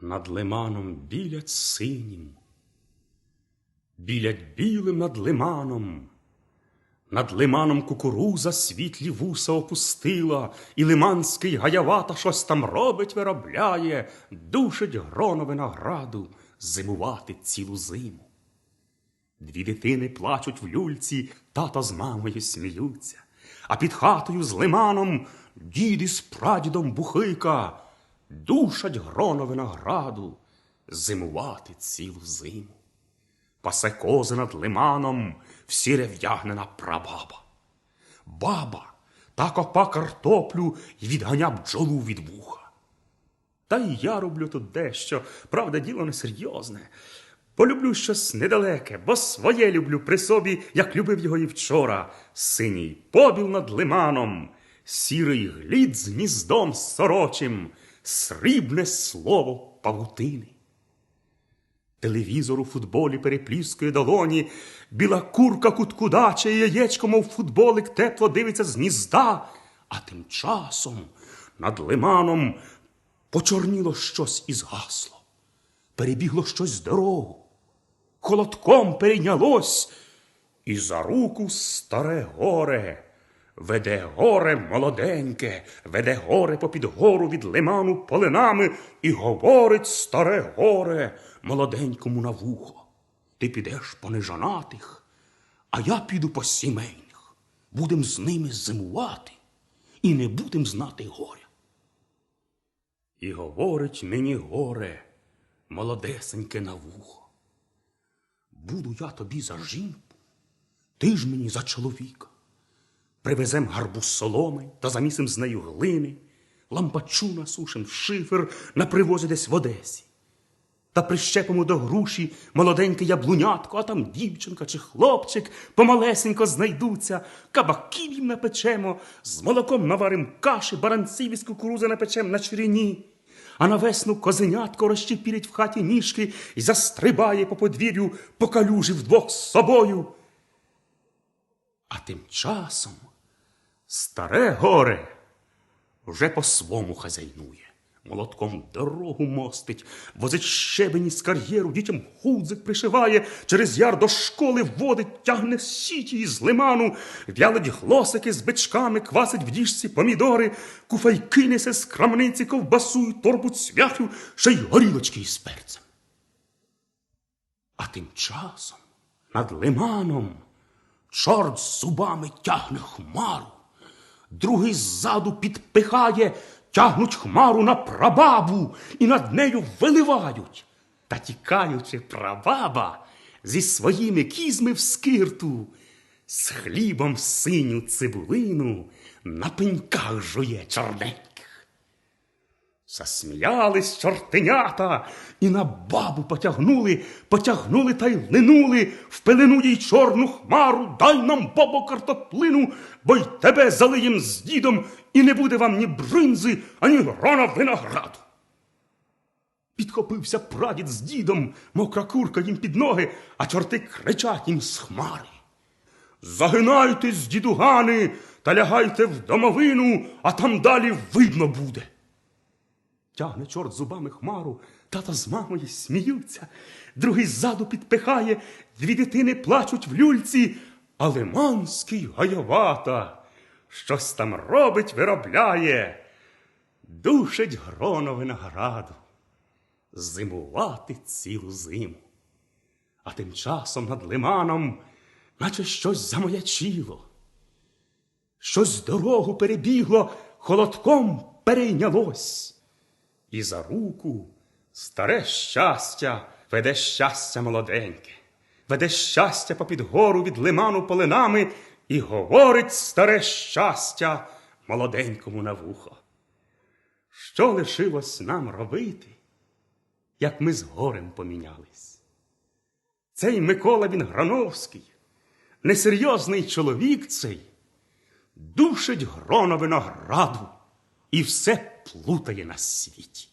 Над лиманом білять синім, білять білим над лиманом, над лиманом кукуруза світлі вуса опустила, і лиманський гаявата щось там робить, виробляє, душить гроно винограду зимувати цілу зиму. Дві дитини плачуть в люльці, тато з мамою сміються, а під хатою з лиманом дід із прадідом бухика душать гроно винограду зимувати цілу зиму. Пасе кози над лиманом в сіре в'ягнена прабаба. Баба та копа картоплю й відганя бджолу від вуха. Та й я роблю тут дещо, правда, діло несерйозне. Полюблю щось недалеке, бо своє люблю при собі, як любив його і вчора. Синій побіл над лиманом, сірий глід з гніздом сорочим, срібне слово павутини. Телевізор у футболі перепліскує долоні, біла курка куткудаче, і яєчко, мов футболик, тепло дивиться з гнізда, а тим часом над лиманом почорніло щось і згасло, перебігло щось з дорогу, холодком перейнялось, і за руку старе горе. Веде горе молоденьке, веде горе попід гору від лиману полинами і говорить старе горе молоденькому на вухо. Ти підеш по нежанатих, а я піду по сімейних. Будем з ними зимувати і не будем знати горя. І говорить мені горе, молодесеньке на вухо. Буду я тобі за жінку, ти ж мені за чоловіка. Привезем гарбуз соломи та замісим з нею глини, лампачу насушим шифер на привозі десь в Одесі. Та прищепимо до груші молоденьке яблунятко, а там дівчинка чи хлопчик помалесенько знайдуться, кабаків їм напечемо, з молоком наварим каші, баранців із кукурузи напечем на чоріні. А на весну козенятко розщепірить в хаті ніжки і застрибає по подвір'ю по калюжі вдвох з собою. А тим часом старе горе вже по свому хазяйнує. Молотком дорогу мостить, возить щебені з кар'єру, дітям худзик пришиває, через яр до школи водить, тягне сіті із лиману, в'ялить глосики з бичками, квасить в діжці помідори, куфайки несе з крамниці ковбасу, й торбу цвяхів, ще й горілочки із перцем. А тим часом над лиманом чорт з зубами тягне хмару, другий ззаду підпихає, тягнуть хмару на прабабу і над нею виливають. Та тікаючи прабаба зі своїми кізьми в скирту, з хлібом синю цибулину на пеньках жує чорненьких. Засміялись чортенята і на бабу потягнули, потягнули та й линули в пелену їй чорну хмару. Дай нам, бабо, картоплину, бо й тебе залиєм з дідом, і не буде вам ні бринзи, ані грона винограду. Підхопився прадід з дідом, мокра курка їм під ноги, а чорти кричать їм з хмари. Загинайтесь, дідугани, та лягайте в домовину, а там далі видно буде. Тягне чорт зубами хмару, тата з мамою сміються, другий ззаду підпихає, дві дитини плачуть в люльці, а лиманський гаявата щось там робить, виробляє, душить гроно винограду, зимувати цілу зиму. А тим часом над лиманом, наче щось замоячило, щось дорогу перебігло, холодком перейнялось. І за руку старе щастя веде щастя молоденьке, веде щастя попід гору від лиману полинами і говорить старе щастя молоденькому на вухо. Що лишилось нам робити, як ми з горем помінялись? Цей Микола він Грановський, несерйозний чоловік цей, душить гроно винограду і все плутає на світі.